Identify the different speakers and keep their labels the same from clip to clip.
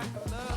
Speaker 1: back. Love.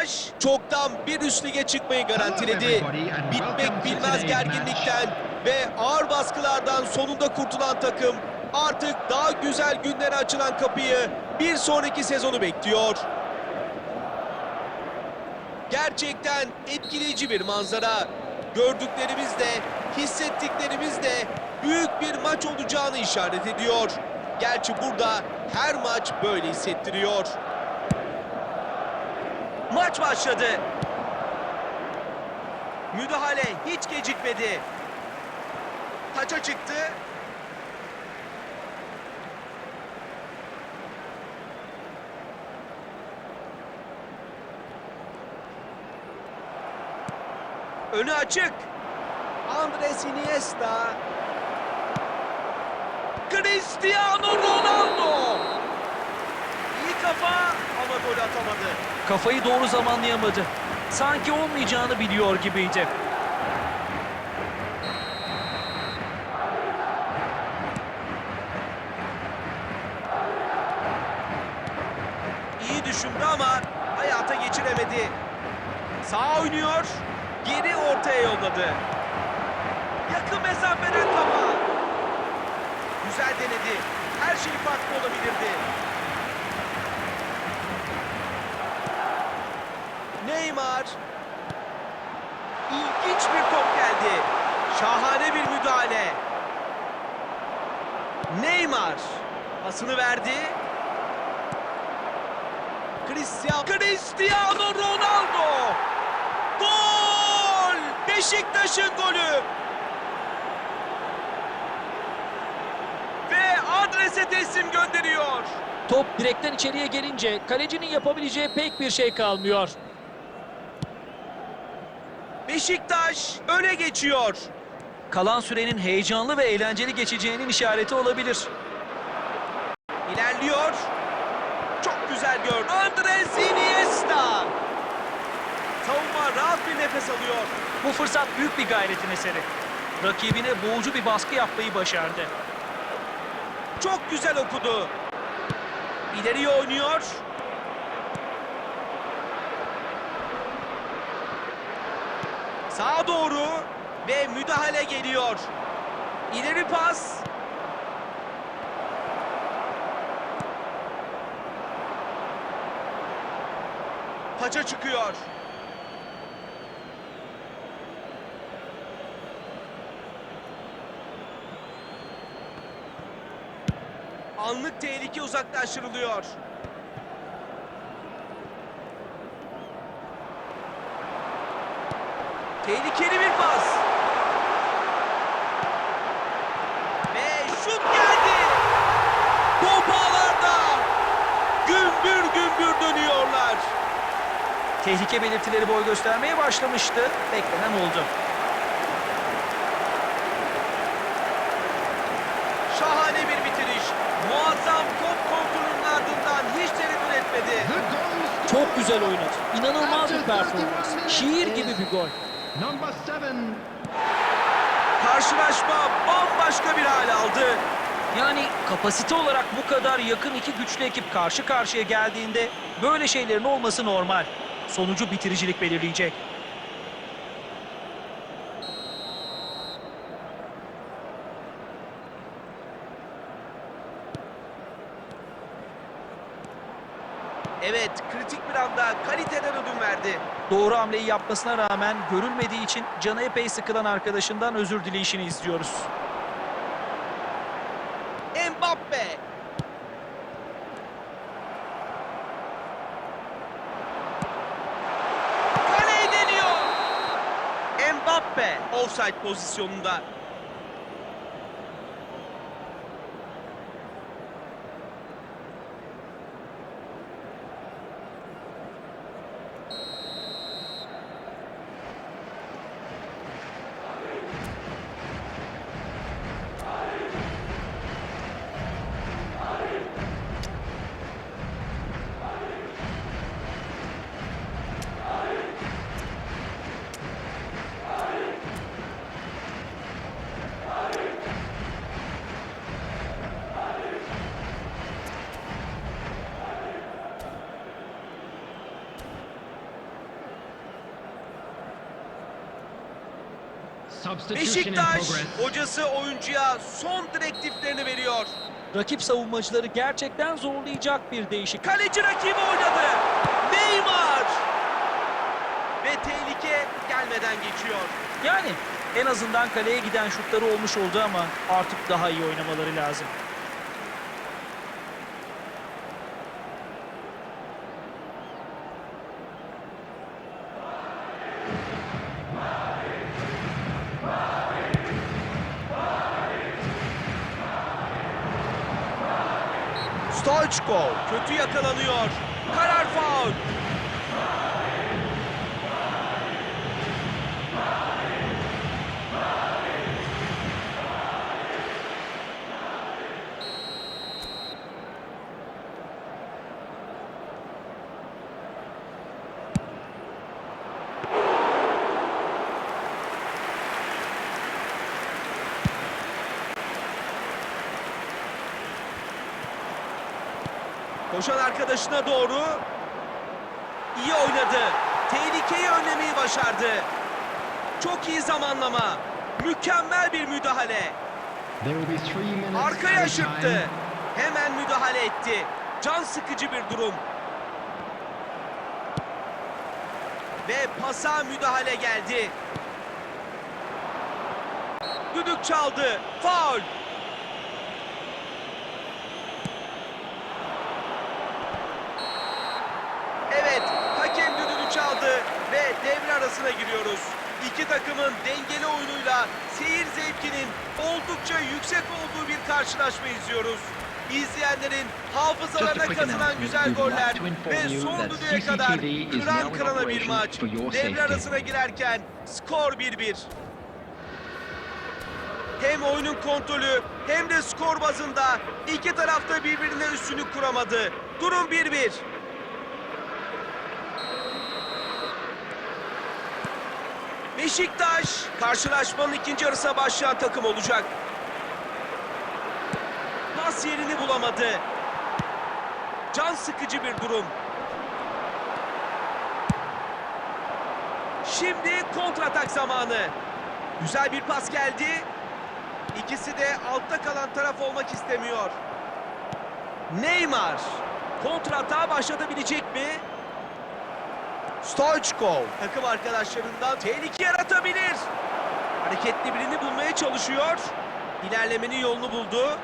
Speaker 1: Beşiktaş çoktan bir üst lige çıkmayı garantiledi. Bitmek bilmez gerginlikten ve ağır baskılardan sonunda kurtulan takım artık daha güzel günlere açılan kapıyı bir sonraki sezonu bekliyor. Gerçekten etkileyici bir manzara. Gördüklerimiz de, hissettiklerimiz de büyük bir maç olacağını işaret ediyor. Gerçi burada her maç böyle hissettiriyor. Maç başladı. Müdahale hiç gecikmedi. Taça çıktı. Önü açık. Andres Iniesta. Cristiano Ronaldo. İyi kafa ama gol atamadı.
Speaker 2: Kafayı doğru zamanlayamadı. Sanki olmayacağını biliyor gibiydi.
Speaker 1: İyi düşündü ama hayata geçiremedi. Sağ oynuyor. Geri ortaya yolladı. Yakın mesafeden kafa. Güzel denedi. Her şey farklı olabilirdi. Neymar. İlginç bir top geldi. Şahane bir müdahale. Neymar. Pasını verdi. Cristiano, Cristiano Ronaldo! Gol! Beşiktaş'ın golü! Ve adrese teslim gönderiyor.
Speaker 2: Top direkten içeriye gelince kalecinin yapabileceği pek bir şey kalmıyor.
Speaker 1: Beşiktaş öne geçiyor.
Speaker 2: Kalan sürenin heyecanlı ve eğlenceli geçeceğinin işareti olabilir.
Speaker 1: İlerliyor. Çok güzel gördü. Andres Iniesta. Savunma rahat bir nefes alıyor.
Speaker 2: Bu fırsat büyük bir gayretin eseri. Rakibine boğucu bir baskı yapmayı başardı.
Speaker 1: Çok güzel okudu. İleriye oynuyor. Sağa doğru ve müdahale geliyor. İleri pas. Taça çıkıyor. Anlık tehlike uzaklaştırılıyor. Tehlikeli bir pas. Ve şut geldi. Top ağlarda. Gümbür gümbür dönüyorlar.
Speaker 2: Tehlike belirtileri boy göstermeye başlamıştı. Beklenen oldu.
Speaker 1: Şahane bir bitiriş. Muazzam top kontrolünün ardından hiç tereddüt etmedi.
Speaker 2: Çok güzel oynadı. İnanılmaz bir performans. Şiir gibi bir gol.
Speaker 3: Number seven.
Speaker 1: Karşılaşma bambaşka bir hal aldı.
Speaker 2: Yani kapasite olarak bu kadar yakın iki güçlü ekip karşı karşıya geldiğinde böyle şeylerin olması normal. Sonucu bitiricilik belirleyecek.
Speaker 1: Evet, kritik bir anda kaliteden ödün verdi.
Speaker 2: Doğru hamleyi yapmasına rağmen görülmediği için canı epey sıkılan arkadaşından özür dileyişini izliyoruz.
Speaker 1: Mbappe. Kaleyi deniyor. Mbappe offside pozisyonunda. Beşiktaş hocası oyuncuya son direktiflerini veriyor.
Speaker 2: Rakip savunmacıları gerçekten zorlayacak bir değişik.
Speaker 1: Kaleci rakibi oynadı. Neymar. Ve tehlike gelmeden geçiyor.
Speaker 2: Yani en azından kaleye giden şutları olmuş oldu ama artık daha iyi oynamaları lazım.
Speaker 1: Stoichkov kötü yakalanıyor. Karar faul. Koşan arkadaşına doğru iyi oynadı. Tehlikeyi önlemeyi başardı. Çok iyi zamanlama. Mükemmel bir müdahale. Arkaya
Speaker 3: time.
Speaker 1: Hemen müdahale etti. Can sıkıcı bir durum. Ve pasa müdahale geldi. Düdük çaldı. Faul. Evet, hakem düdüğünü çaldı ve devre arasına giriyoruz. İki takımın dengeli oyunuyla seyir zevkinin oldukça yüksek olduğu bir karşılaşma izliyoruz. İzleyenlerin hafızalarına kazınan güzel goller ve son düdüğe kadar kıran kırana bir maç. Devre arasına girerken skor 1-1. Hem oyunun kontrolü hem de skor bazında iki tarafta birbirine üstünlük kuramadı. Durum 1-1. Beşiktaş karşılaşmanın ikinci yarısına başlayan takım olacak. Pas yerini bulamadı. Can sıkıcı bir durum. Şimdi kontratak zamanı. Güzel bir pas geldi. İkisi de altta kalan taraf olmak istemiyor. Neymar kontratağa başlatabilecek mi? Stoichkov takım arkadaşlarından tehlike yaratabilir. Hareketli birini bulmaya çalışıyor. İlerlemenin yolunu buldu.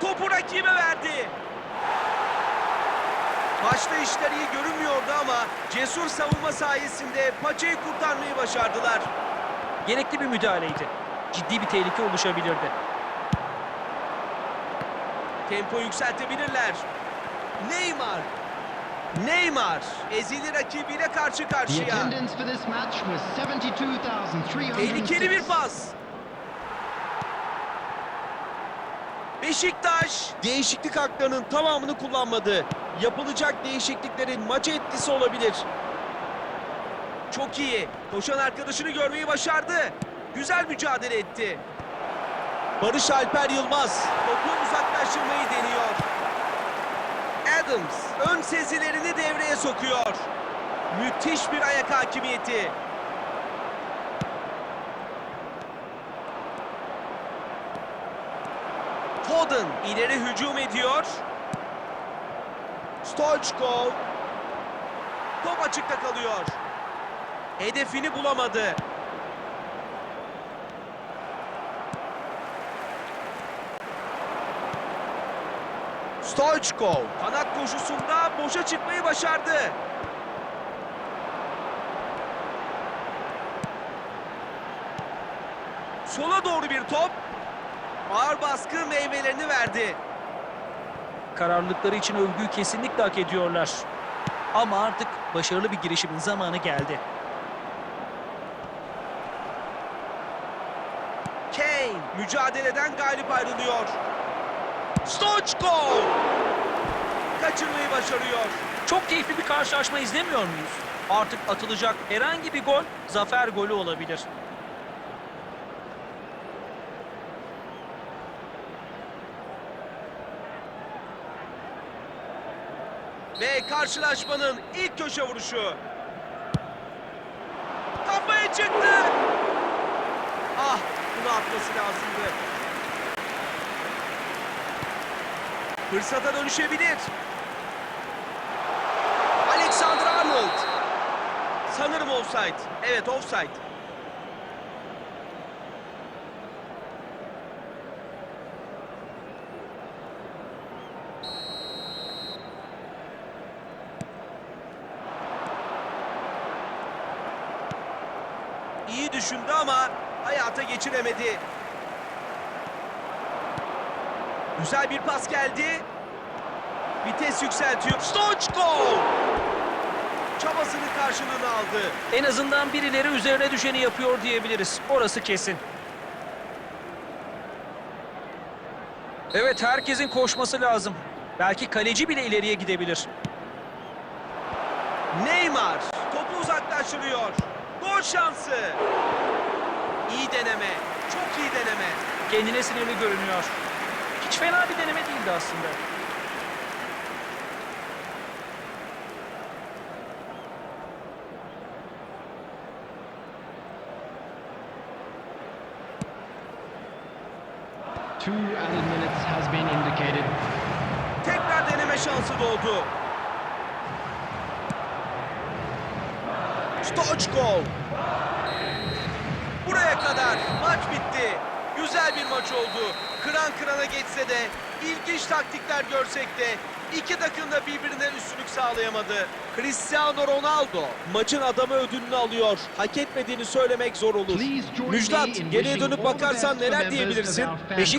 Speaker 1: Topu rakibe verdi. Başta işler iyi görünmüyordu ama cesur savunma sayesinde paçayı kurtarmayı başardılar.
Speaker 2: Gerekli bir müdahaleydi. Ciddi bir tehlike oluşabilirdi.
Speaker 1: Tempo yükseltebilirler. Neymar. Neymar ezili rakibiyle karşı karşıya.
Speaker 3: attendance for this match was 72,306.
Speaker 1: Tehlikeli bir pas. Beşiktaş değişiklik haklarının tamamını kullanmadı. Yapılacak değişikliklerin maça etkisi olabilir. Çok iyi. Koşan arkadaşını görmeyi başardı. Güzel mücadele etti. Barış Alper Yılmaz topu uzaklaştırmayı deniyor. Adams ön sezilerini devreye sokuyor. Müthiş bir ayak hakimiyeti. Foden ileri hücum ediyor. Stoichkov. Top açıkta kalıyor. Hedefini bulamadı. Stoichkov kanat koşusunda boşa çıkmayı başardı. Sola doğru bir top. Ağır baskı meyvelerini verdi.
Speaker 2: Kararlılıkları için övgüyü kesinlikle hak ediyorlar. Ama artık başarılı bir girişimin zamanı geldi.
Speaker 1: Kane mücadeleden galip ayrılıyor. Stoichkov kaçırmayı başarıyor.
Speaker 2: Çok keyifli bir karşılaşma izlemiyor muyuz? Artık atılacak herhangi bir gol zafer golü olabilir.
Speaker 1: Ve karşılaşmanın ilk köşe vuruşu. Kafaya çıktı. Ah bunu atması lazımdı. Fırsata dönüşebilir. Alexander Arnold. Sanırım offside. Evet offside. İyi düşündü ama hayata geçiremedi. Güzel bir pas geldi. Vites yükseltiyor. Stoichkov! Çabasının karşılığını aldı.
Speaker 2: En azından birileri üzerine düşeni yapıyor diyebiliriz. Orası kesin. Evet herkesin koşması lazım. Belki kaleci bile ileriye gidebilir.
Speaker 1: Neymar topu uzaklaştırıyor. Gol şansı. İyi deneme. Çok iyi deneme.
Speaker 2: Kendine sinirli görünüyor. Hiç fena bir deneme değildi aslında.
Speaker 3: Two added minutes has been indicated.
Speaker 1: Tekrar deneme şansı doğdu. Stoichkov. Buraya kadar maç bitti. Güzel bir maç oldu. Kıran kırana geçse de ilginç taktikler görsek de iki takım da birbirinden üstünlük sağlayamadı. Cristiano Ronaldo maçın adamı ödülünü alıyor. Hak etmediğini söylemek zor olur. Müjdat geriye dönüp bakarsan neler diyebilirsin?